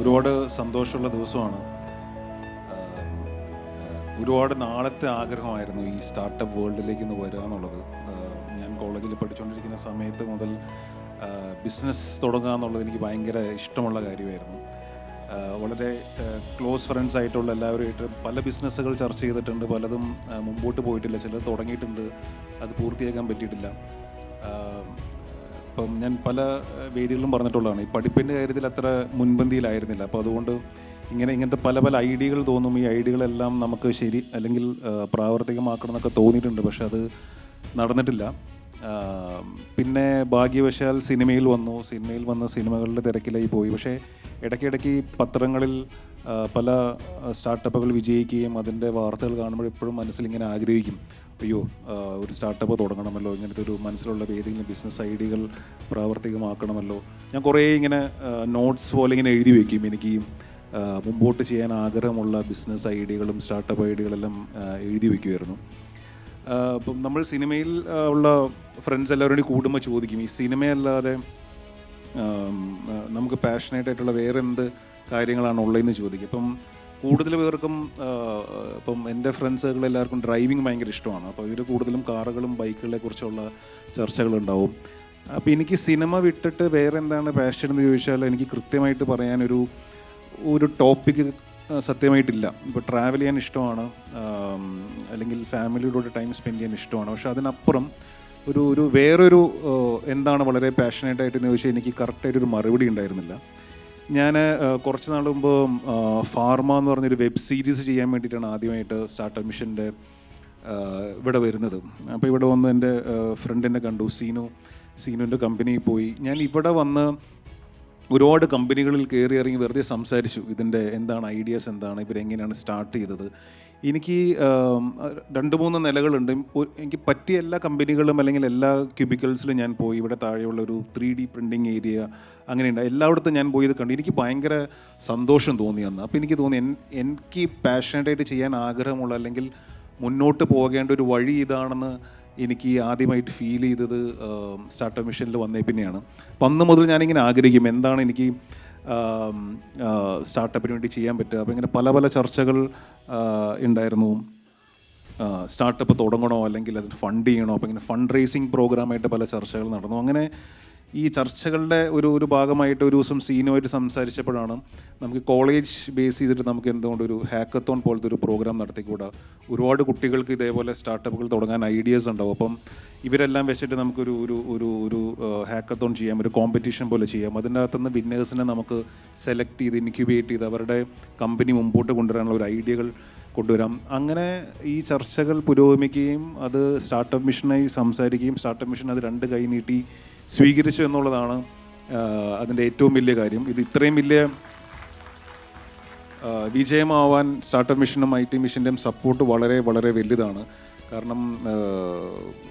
ഒരുപാട് സന്തോഷമുള്ള ദിവസമാണ്. ഒരുപാട് നാളത്തെ ആഗ്രഹമായിരുന്നു ഈ സ്റ്റാർട്ടപ്പ് വേൾഡിലേക്ക് ഒന്ന് വരിക എന്നുള്ളത്. ഞാൻ കോളേജിൽ പഠിച്ചുകൊണ്ടിരിക്കുന്ന സമയത്ത് മുതൽ ബിസിനസ് തുടങ്ങുക എന്നുള്ളത് എനിക്ക് ഭയങ്കര ഇഷ്ടമുള്ള കാര്യമായിരുന്നു. വളരെ ക്ലോസ് ഫ്രണ്ട്സ് ആയിട്ടുള്ള എല്ലാവരുമായിട്ട് പല ബിസിനസ്സുകൾ ചർച്ച ചെയ്തിട്ടുണ്ട്. പലതും മുമ്പോട്ട് പോയിട്ടില്ല. ചിലത് തുടങ്ങിയിട്ടുണ്ട്. അത് പൂർത്തിയാക്കാൻ പറ്റിയിട്ടില്ല. ആ, ഇപ്പം ഞാൻ പല വേദികളിലും പറഞ്ഞിട്ടുള്ളതാണ്. ഈ പഠിപ്പിന്റെ കാര്യത്തിൽ അത്ര മുൻപന്തിയിലായിരുന്നില്ല. അപ്പോൾ അതുകൊണ്ട് ഇങ്ങനെ ഇങ്ങനത്തെ പല പല ഐഡിയകൾ തോന്നും. ഈ ഐഡിയകളെല്ലാം നമുക്ക് ശരി അല്ലെങ്കിൽ പ്രാവർത്തികമാക്കണം എന്നൊക്കെ തോന്നിയിട്ടുണ്ട്. പക്ഷെ അത് നടന്നിട്ടില്ല. പിന്നെ ഭാഗ്യവശാൽ സിനിമയിൽ വന്നു. സിനിമയിൽ വന്ന സിനിമകളുടെ തിരക്കിലായി പോയി. പക്ഷേ ഇടയ്ക്കിടയ്ക്ക് പത്രങ്ങളിൽ പല സ്റ്റാർട്ടപ്പുകൾ വിജയിക്കുകയും അതിന്റെ വാർത്തകൾ കാണുമ്പോൾ എപ്പോഴും മനസ്സിൽ ഇങ്ങനെ ആഗ്രഹിക്കും. അയ്യോ ഒരു സ്റ്റാർട്ടപ്പ് തുടങ്ങണമല്ലോ ഇങ്ങനത്തെ ഒരു മനസ്സിലുള്ള ഏതെങ്കിലും ബിസിനസ് ഐഡിയകൾ പ്രാവർത്തികമാക്കണമല്ലോ. ഞാൻ കുറേ ഇങ്ങനെ നോട്ട്സ് പോലെ ഇങ്ങനെ എഴുതി വയ്ക്കും എനിക്ക് മുമ്പോട്ട് ചെയ്യാൻ ആഗ്രഹമുള്ള ബിസിനസ് ഐഡിയകളും സ്റ്റാർട്ടപ്പ് ഐഡിയകളെല്ലാം എഴുതി വയ്ക്കുമായിരുന്നു അപ്പം നമ്മൾ സിനിമയിൽ ഉള്ള ഫ്രണ്ട്സ് എല്ലാവരും കൂടി കൂടുമ്പോൾ ചോദിക്കും. ഈ സിനിമയല്ലാതെ നമുക്ക് പാഷനേറ്റ് ആയിട്ടുള്ള വേറെ എന്ത് കാര്യങ്ങളാണ് ഉള്ളതെന്ന് ചോദിക്കും. ഇപ്പം കൂടുതൽ പേർക്കും ഇപ്പം എന്റെ ഫ്രണ്ട്സുകൾ എല്ലാവർക്കും ഡ്രൈവിംഗ് ഭയങ്കര ഇഷ്ടമാണ്. അപ്പോൾ ഇവർ കൂടുതലും കാറുകളും ബൈക്കുകളെ കുറിച്ചുള്ള ചർച്ചകളുണ്ടാവും. അപ്പോൾ എനിക്ക് സിനിമ വിട്ടിട്ട് വേറെ എന്താണ് പാഷൻ എന്ന് ചോദിച്ചാൽ എനിക്ക് കൃത്യമായിട്ട് പറയാനൊരു ഒരു ടോപ്പിക്ക് സത്യമായിട്ടില്ല. ഇപ്പോൾ ട്രാവൽ ചെയ്യാൻ ഇഷ്ടമാണ്. അല്ലെങ്കിൽ ഫാമിലിയോട് ടൈം സ്പെൻഡ് ചെയ്യാൻ ഇഷ്ടമാണ്. പക്ഷെ അതിനപ്പുറം ഒരു ഒരു വേറൊരു എന്താണ് വളരെ പാഷനേറ്റ് ആയിട്ട് എന്ന് ചോദിച്ചാൽ എനിക്ക് കറക്റ്റായിട്ടൊരു മറുപടി ഉണ്ടായിരുന്നില്ല. ഞാൻ കുറച്ച് നാൾ മുമ്പ് ഫാർമ എന്ന് പറഞ്ഞൊരു വെബ് സീരീസ് ചെയ്യാൻ വേണ്ടിയിട്ടാണ് ആദ്യമായിട്ട് സ്റ്റാർട്ടപ്പ് മിഷന്റെ ഇവിടെ വരുന്നത്. അപ്പോൾ ഇവിടെ വന്ന് എന്റെ ഫ്രണ്ടിനെ കണ്ടു സീനു. സീനുവിന്റെ കമ്പനിയിൽ പോയി. ഞാൻ ഇവിടെ വന്ന് ഒരുപാട് കമ്പനികളിൽ കയറി ഇറങ്ങി വെറുതെ സംസാരിച്ചു. ഇതിന്റെ എന്താണ് ഐഡിയാസ് എന്താണ് ഇവരെങ്ങനെയാണ് സ്റ്റാർട്ട് ചെയ്തത്. എനിക്ക് രണ്ട് മൂന്ന് നിലകളുണ്ട്. എനിക്ക് പറ്റിയ എല്ലാ കമ്പനികളും അല്ലെങ്കിൽ എല്ലാ ക്യൂബിക്കൽസിലും ഞാൻ പോയി. ഇവിടെ താഴെയുള്ള ഒരു ത്രീ ഡി പ്രിന്റിങ് ഏരിയ അങ്ങനെയുണ്ട്. എല്ലായിടത്തും ഞാൻ പോയി ഇത് കണ്ടു. എനിക്ക് ഭയങ്കര സന്തോഷം തോന്നി അന്ന്. അപ്പോൾ എനിക്ക് തോന്നി എനിക്ക് പാഷനേറ്റായിട്ട് ചെയ്യാൻ ആഗ്രഹമുള്ള അല്ലെങ്കിൽ മുന്നോട്ട് പോകേണ്ട ഒരു വഴി ഇതാണെന്ന് എനിക്ക് ആദ്യമായിട്ട് ഫീൽ ചെയ്തത് സ്റ്റാർട്ടപ്പ് മിഷനിൽ വന്നേ പിന്നെയാണ്. അപ്പം അന്ന് മുതൽ ഞാനിങ്ങനെ ആഗ്രഹിക്കും എന്താണ് എനിക്ക് സ്റ്റാർട്ടപ്പിന് വേണ്ടി ചെയ്യാൻ പറ്റുക. അപ്പോൾ ഇങ്ങനെ പല പല ചർച്ചകൾ ഉണ്ടായിരുന്നു. സ്റ്റാർട്ടപ്പ് തുടങ്ങണോ അല്ലെങ്കിൽ അതിന് ഫണ്ട് ചെയ്യണോ അപ്പോൾ ഇങ്ങനെ ഫണ്ട് റേസിംഗ് പ്രോഗ്രാമായിട്ട് പല ചർച്ചകൾ നടന്നു. അങ്ങനെ ഈ ചർച്ചകളുടെ ഒരു ഒരു ഭാഗമായിട്ട് ഒരു ദിവസം സീനുമായിട്ട് സംസാരിച്ചപ്പോഴാണ് നമുക്ക് കോളേജ് ബേസ് ചെയ്തിട്ട് നമുക്ക് എന്തുകൊണ്ട് ഒരു ഹാക്കത്തോൺ പോലത്തെ ഒരു പ്രോഗ്രാം നടത്തിക്കൂടാ? ഒരുപാട് കുട്ടികൾക്ക് ഇതേപോലെ സ്റ്റാർട്ടപ്പുകൾ തുടങ്ങാൻ ഐഡിയാസ് ഉണ്ടാവും. അപ്പം ഇവരെല്ലാം വെച്ചിട്ട് നമുക്കൊരു ഒരു ഒരു ഒരു ഹാക്കത്തോൺ ചെയ്യാം ഒരു കോമ്പറ്റീഷൻ പോലെ ചെയ്യാം. അതിന്റെ അകത്തുനിന്ന് വിന്നേഴ്സിനെ നമുക്ക് സെലക്ട് ചെയ്ത് ഇൻക്യുബേറ്റ് ചെയ്ത് അവരുടെ കമ്പനി മുമ്പോട്ട് കൊണ്ടുവരാനുള്ള ഒരു ഐഡിയകൾ കൊണ്ടുവരാം. അങ്ങനെ ഈ ചർച്ചകൾ പുരോഗമിക്കുകയും അത് സ്റ്റാർട്ടപ്പ് മിഷനായി സംസാരിക്കുകയും സ്റ്റാർട്ടപ്പ് മിഷൻ അത് രണ്ട് കൈ നീട്ടി സ്വീകരിച്ചു എന്നുള്ളതാണ് അതിന്റെ ഏറ്റവും വലിയ കാര്യം. ഇത് ഇത്രയും വലിയ വിജയമാവാൻ സ്റ്റാർട്ടപ്പ് മിഷനും ഐ ടി മിഷന്റെയും സപ്പോർട്ട് വളരെ വളരെ വലുതാണ്. കാരണം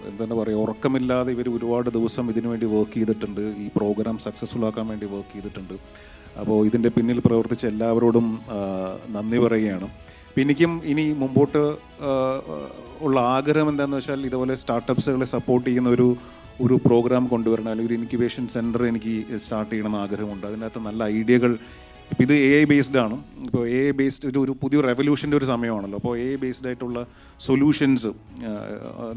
എന്താണ് പറയുക ഉറക്കമില്ലാതെ ഇവർ ഒരുപാട് ദിവസം ഇതിനു വേണ്ടി വർക്ക് ചെയ്തിട്ടുണ്ട്. ഈ പ്രോഗ്രാം സക്സസ്ഫുൾ ആക്കാൻ വേണ്ടി വർക്ക് ചെയ്തിട്ടുണ്ട്. അപ്പോൾ ഇതിന്റെ പിന്നിൽ പ്രവർത്തിച്ച എല്ലാവരോടും നന്ദി പറയുകയാണ്. എനിക്കും ഇനി മുമ്പോട്ട് ഉള്ള ആഗ്രഹം എന്താണെന്ന് വെച്ചാൽ ഇതുപോലെ സ്റ്റാർട്ടപ്സുകളെ സപ്പോർട്ട് ചെയ്യുന്ന ഒരു ഒരു പ്രോഗ്രാം കൊണ്ടുവരണം അല്ലെങ്കിൽ ഒരു ഇൻക്യുബേഷൻ സെന്റർ എനിക്ക് സ്റ്റാർട്ട് ചെയ്യണം ചെയ്യണമെന്ന് ആഗ്രഹമുണ്ട്. അതിനകത്ത് നല്ല ഐഡിയകൾ ഇപ്പോൾ ഇത് എ ഐ ബേസ്ഡ് ആണ്. ഇപ്പോൾ എ ഐ ബേസ്ഡ് ഒരു ഒരു പുതിയ റെവല്യൂഷന്റെ ഒരു സമയമാണല്ലോ. അപ്പോൾ എ ഐ ബേസ്ഡ് ആയിട്ടുള്ള സൊല്യൂഷൻസ്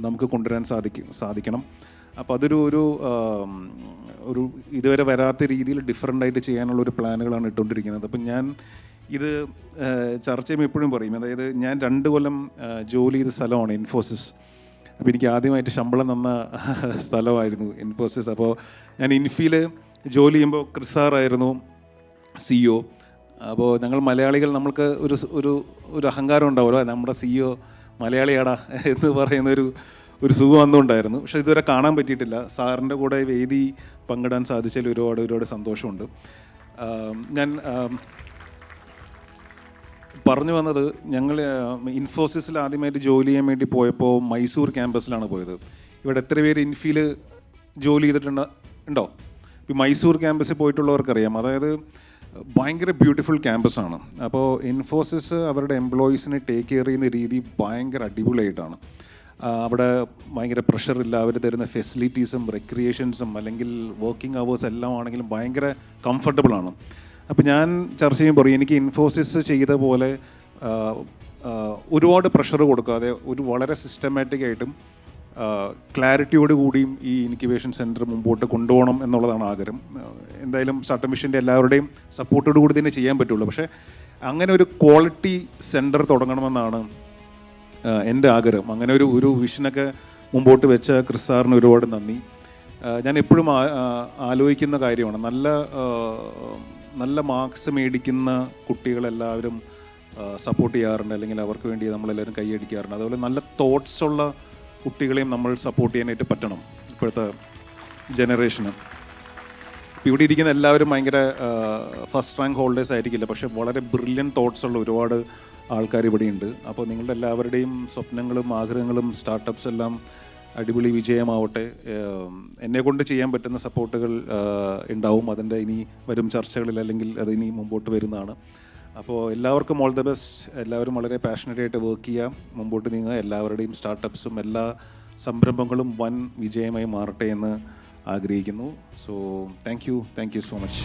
നമുക്ക് കൊണ്ടുവരാൻ സാധിക്കും സാധിക്കണം. അപ്പോൾ അതൊരു ഒരു ഒരു ഇതുവരെ വരാത്ത രീതിയിൽ ഡിഫറെന്റ് ആയിട്ട് ചെയ്യാനുള്ള ഒരു പ്ലാനുകളാണ് ഇട്ടുകൊണ്ടിരിക്കുന്നത്. അപ്പം ഞാൻ ഇത് ചർച്ച ചെയ്യുമ്പോൾ എപ്പോഴും പറയും. അതായത് ഞാൻ രണ്ട് കൊല്ലം ജോലി ചെയ്ത സ്ഥലമാണ് ഇൻഫോസിസ് അപ്പോൾ എനിക്ക് ആദ്യമായിട്ട് ശമ്പളം തന്ന സ്ഥലമായിരുന്നു ഇൻഫോസിസ്. അപ്പോൾ ഞാൻ ഇൻഫിയിൽ ജോലി ചെയ്യുമ്പോൾ ക്രിസാറായിരുന്നു സിഇഒ അപ്പോൾ ഞങ്ങൾ മലയാളികൾ നമ്മൾക്ക് ഒരു ഒരു ഒരു അഹങ്കാരം ഉണ്ടാവുമല്ലോ. നമ്മുടെ സിഇഒ മലയാളിയാടാ എന്ന് പറയുന്ന ഒരു ഒരു സുഖം അന്നുണ്ടായിരുന്നു. പക്ഷെ ഇതുവരെ കാണാൻ പറ്റിയിട്ടില്ല. സാറിന്റെ കൂടെ വേദി പങ്കിടാൻ സാധിച്ചതിൽ ഒരുപാട് ഒരുപാട് സന്തോഷമുണ്ട്. ഞാൻ പറഞ്ഞു വന്നത് ഞങ്ങൾ ഇൻഫോസിസിൽ ആദ്യമായിട്ട് ജോലി ചെയ്യാൻ വേണ്ടി പോയപ്പോൾ മൈസൂർ ക്യാമ്പസിലാണ് പോയത്. ഇവിടെ എത്ര പേര് ഇൻഫിയിൽ ജോലി ചെയ്തിട്ടുണ്ട് ഉണ്ടോ? ഇപ്പോൾ മൈസൂർ ക്യാമ്പസിൽ പോയിട്ടുള്ളവർക്കറിയാം. അതായത് ഭയങ്കര ബ്യൂട്ടിഫുൾ ക്യാമ്പസാണ്. അപ്പോൾ ഇൻഫോസിസ് അവരുടെ എംപ്ലോയീസിനെ ടേക്ക് കെയർ ചെയ്യുന്ന രീതി ഭയങ്കര അടിപൊളിയായിട്ടാണ്. അവിടെ ഭയങ്കര പ്രഷറില്ല അവർ തരുന്ന ഫെസിലിറ്റീസും റെക്രിയേഷൻസും അല്ലെങ്കിൽ വർക്കിംഗ് അവേഴ്സ് എല്ലാം ആണെങ്കിലും ഭയങ്കര കംഫർട്ടബിൾ ആണ്. അപ്പോൾ ഞാൻ ചർച്ച ചെയ്യുമ്പോൾ എനിക്ക് ഇൻഫോസിസ് ചെയ്ത പോലെ ഒരുപാട് പ്രഷർ കൊടുക്കാതെ ഒരു വളരെ സിസ്റ്റമാറ്റിക് ആയിട്ടും ക്ലാരിറ്റിയോട് കൂടിയും ഈ ഇൻക്യുബേഷൻ സെന്റർ മുമ്പോട്ട് കൊണ്ടുപോകണം എന്നുള്ളതാണ് ആഗ്രഹം. എന്തായാലും സ്റ്റാർട്ടപ്പ് മിഷന്റെ എല്ലാവരുടെയും സപ്പോർട്ടോട് കൂടി തന്നെ ചെയ്യാൻ പറ്റുള്ളൂ. പക്ഷേ അങ്ങനെ ഒരു ക്വാളിറ്റി സെന്റർ തുടങ്ങണമെന്നാണ് എന്റെ ആഗ്രഹം. അങ്ങനെ ഒരു ഒരു വിഷനൊക്കെ മുമ്പോട്ട് വെച്ച ക്രിസ് സാറിന് ഒരുപാട് നന്ദി. ഞാൻ എപ്പോഴും ആലോചിക്കുന്ന കാര്യമാണ്. നല്ല നല്ല മാർക്സ് മേടിക്കുന്ന കുട്ടികളെല്ലാവരും സപ്പോർട്ട് ചെയ്യാറുണ്ട്. അല്ലെങ്കിൽ അവർക്ക് വേണ്ടി നമ്മളെല്ലാവരും കൈയടിക്കാറുണ്ട്. അതുപോലെ നല്ല തോട്ട്സ് ഉള്ള കുട്ടികളെയും നമ്മൾ സപ്പോർട്ട് ചെയ്യാനായിട്ട് പറ്റണം. ഇപ്പോഴത്തെ ജനറേഷന് ഇവിടെ ഇരിക്കുന്ന എല്ലാവരും ഭയങ്കര ഫസ്റ്റ് റാങ്ക് ഹോൾഡേഴ്സ് ആയിരിക്കില്ല. പക്ഷെ വളരെ ബ്രില്യൻ തോട്ട്സ് ഉള്ള ഒരുപാട് ആൾക്കാർ ഇവിടെയുണ്ട്. അപ്പോൾ നിങ്ങളുടെ എല്ലാവരുടെയും സ്വപ്നങ്ങളും ആഗ്രഹങ്ങളും സ്റ്റാർട്ടപ്സ് എല്ലാം അടിപൊളി വിജയമാവട്ടെ. എന്നെ കൊണ്ട് ചെയ്യാൻ പറ്റുന്ന സപ്പോർട്ടുകൾ ഉണ്ടാവും. അതിന്റെ ഇനി വരും ചർച്ചകളിൽ അല്ലെങ്കിൽ അത് ഇനി മുമ്പോട്ട് വരുന്നതാണ്. അപ്പോൾ എല്ലാവർക്കും ഓൾ ദ ബെസ്റ്റ് എല്ലാവരും വളരെ പാഷനറ്റ് ആയിട്ട് വർക്ക് ചെയ്യാം. മുമ്പോട്ട് നീങ്ങുക. എല്ലാവരുടെയും സ്റ്റാർട്ടപ്സും എല്ലാ സംരംഭങ്ങളും വൻ വിജയമായി മാറട്ടെ എന്ന് ആഗ്രഹിക്കുന്നു. So thank you thank you so much